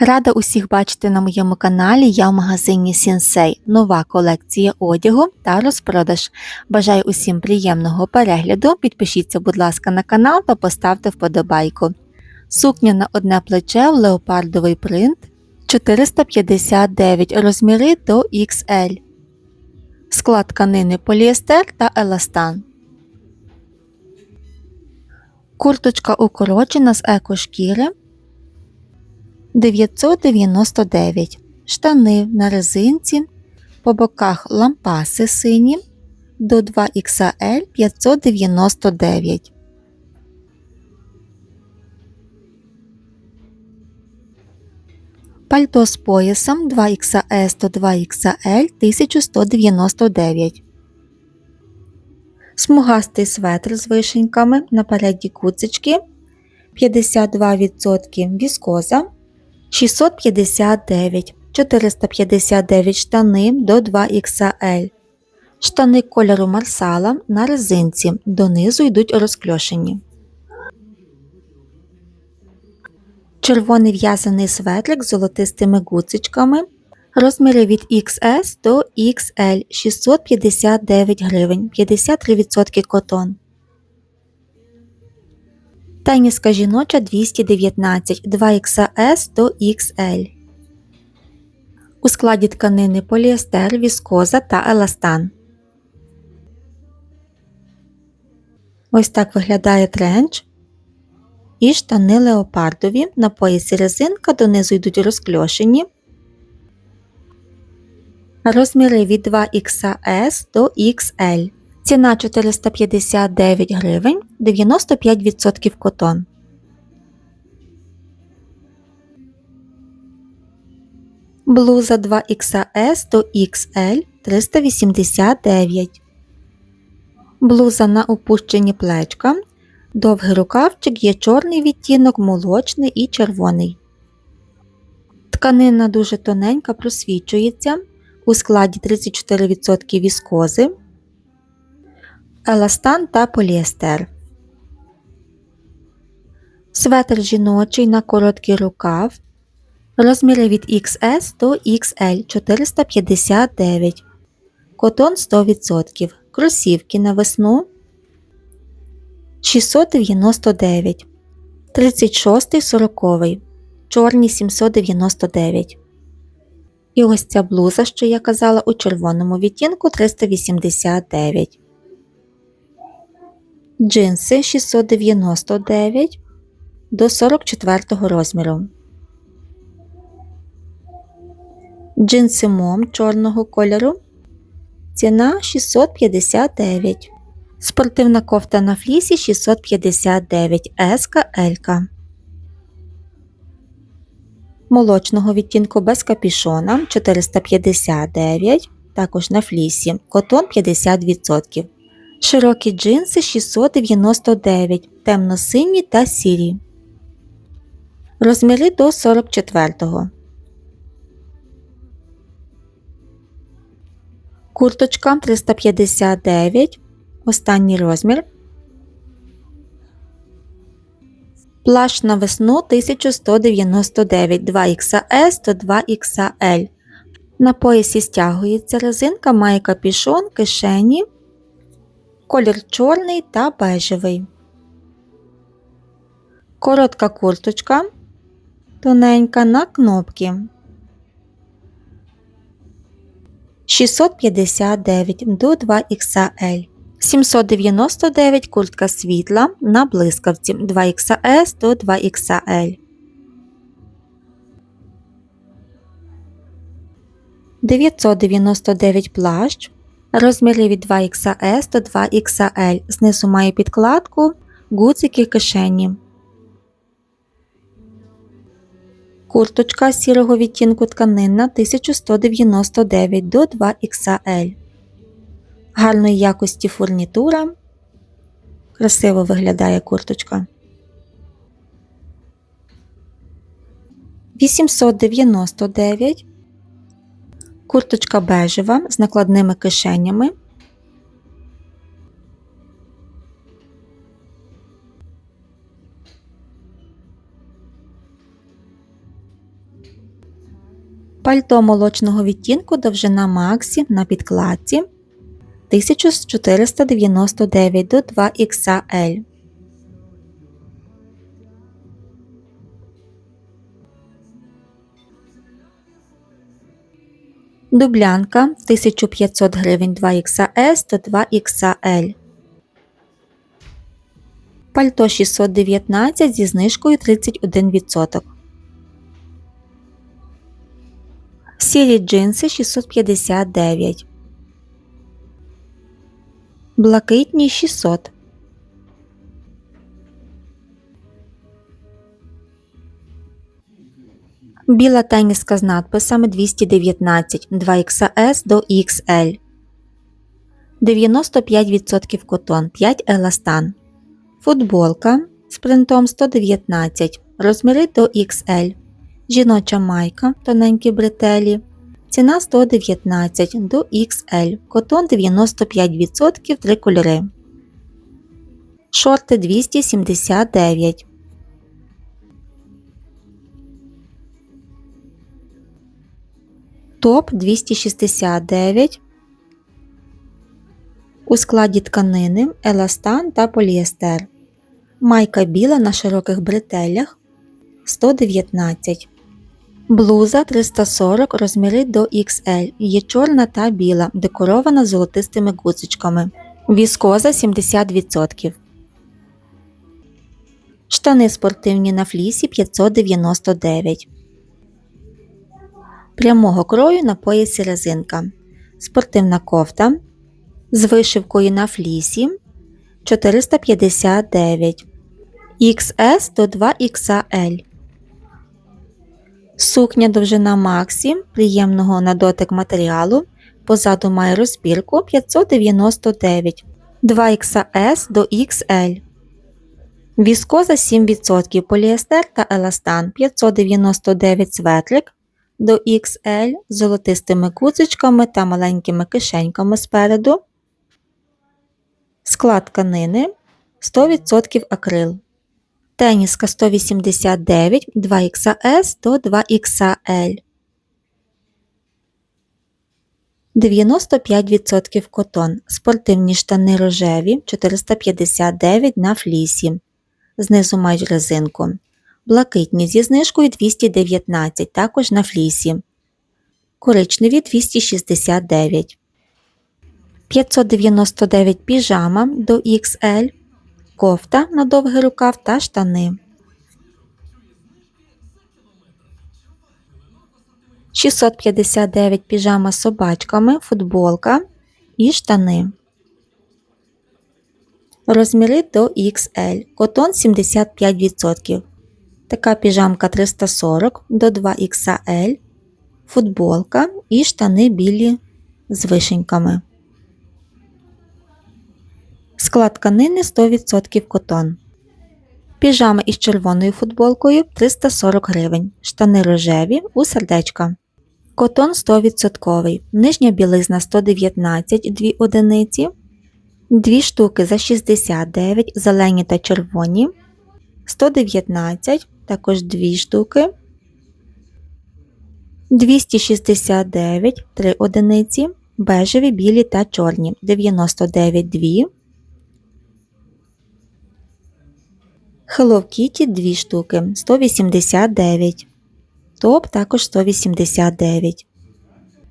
Рада усіх бачити на моєму каналі. Я в магазині Сінсей. Нова колекція одягу та розпродаж. Бажаю усім приємного перегляду. Підпишіться, будь ласка, на канал та поставте вподобайку. Сукня на одне плече в леопардовий принт 459 розміри до XL. Склад тканини поліестер та еластан. Курточка укорочена з екошкіри 999. Штани на резинці. По боках лампаси сині до 2XL 599. Пальто з поясом 2XS до 2XL 1199. Смугастий светр з вишеньками напереді куцечки 52% віскоза 659 459 штани до 2XL. Штани кольору марсала на резинці донизу йдуть розкльошені. Червоний в'язаний светрик з золотистими гуцичками. Розміри від XS до XL 659 гривень 53% котон. Теніска жіноча 219 2XS до XL. У складі тканини поліестер, віскоза та еластан. Ось так виглядає тренч. І штани леопардові. На поясі резинка донизу йдуть розкльошені. Розміри від 2XS до XL. Ціна 459 гривень 95% котон. Блуза 2XS до XL 389. Блуза на опущені плечка. Довгий рукавчик є чорний відтінок, молочний і червоний. Тканина дуже тоненька, просвічується. У складі 34% віскози еластан та поліестер. Светр жіночий на короткий рукав. Розміри від XS до XL 459. Котон 100%. Кросівки на весну 699. 36 40 Чорні 799. І ось ця блуза, що я казала, у червоному відтінку 389 джинси 699 до 44 розміру. Джинси мом чорного кольору. Ціна 659. Спортивна кофта на флісі 659 Еска Молочного відтінку без капішона 459. Також на флісі. Котон 50%. Широкі джинси 699, темно-сині та сірі. Розміри до 44-го. Курточка 359. Останній розмір. Плащ на весну 1199 2XS до 2XL. На поясі стягується резинка, має капішон, кишені колір чорний та бежевий. Коротка курточка тоненька на кнопки. 659 до 2XL. 799 куртка світла на блискавці 2XS до 2XL. 999 плащ Розміри від 2XS до 2XL. Знизу має підкладку, гудзики кишені. Курточка сірого відтінку тканинна 1199 до 2XL. Гарної якості фурнітура. Красиво виглядає курточка. 899 Курточка бежева з накладними кишенями. Пальто молочного відтінку довжина Максі на підкладці 1499 до 2XL. Дублянка 1500 гривень 2XS до 2XL. Пальто 619 зі знижкою 31%. Сірі джинси 659. Блакитні 600. Біла теніска з надписами 219 2XS до XL. 95% котон 5 еластан. Футболка з принтом 119. Розміри до XL. Жіноча майка тоненькі бретелі. Ціна 119 до XL. Котон 95% 3 кольори. Шорти 279. Топ 269. У складі тканини, еластан та поліестер. Майка біла на широких бретелях 119. Блуза 340 розміри до XL. Є чорна та біла, декорована золотистими гудзичками. Віскоза 70%. Штани спортивні на флісі 599. Прямого крою на поясі резинка. Спортивна кофта з вишивкою на флісі 459 XS до 2XL. Сукня довжина Максі приємного на дотик матеріалу. Позаду має розбірку 599 2XS до XL. Віскоза 7%, поліестер та еластан 599 светрик до XL з золотистими куцичками та маленькими кишеньками спереду. Склад тканини 100% акрил. Теніска 189 2XS до 2XL. 95% котон. Спортивні штани рожеві 459 на флісі. Знизу мають резинку. Блакитні зі знижкою 219 також на флісі. Коричневі 269. 599 піжама до XL кофта на довгий рукав та штани. 659 піжама з собачками, футболка і штани. Розміри до XL. Котон 75%. Така піжамка 340 до 2XL. Футболка і штани білі з вишеньками. Склад тканини 100% котон. Піжама із червоною футболкою 340 гривень. Штани рожеві у сердечка. Котон 100%. Нижня білизна 119 2 одиниці. 2 штуки за 69 зелені та червоні. 119, також 2 штуки. 269 3 одиниці. Бежеві, білі та чорні. 99 2. Hello Kitty 2 штуки 189. Топ також 189.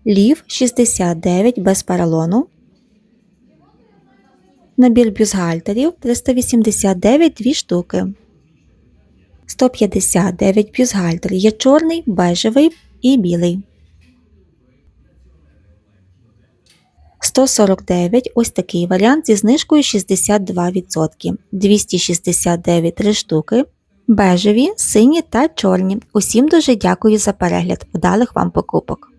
Лів 69 без поролону. Набір бюстгальтерів 389 2 штуки. 159 бюзгальтер Є чорний, бежевий і білий. 149 ось такий варіант зі знижкою 62%. 269 3 штуки. Бежеві, сині та чорні. Усім дуже дякую за перегляд. Вдалих вам покупок!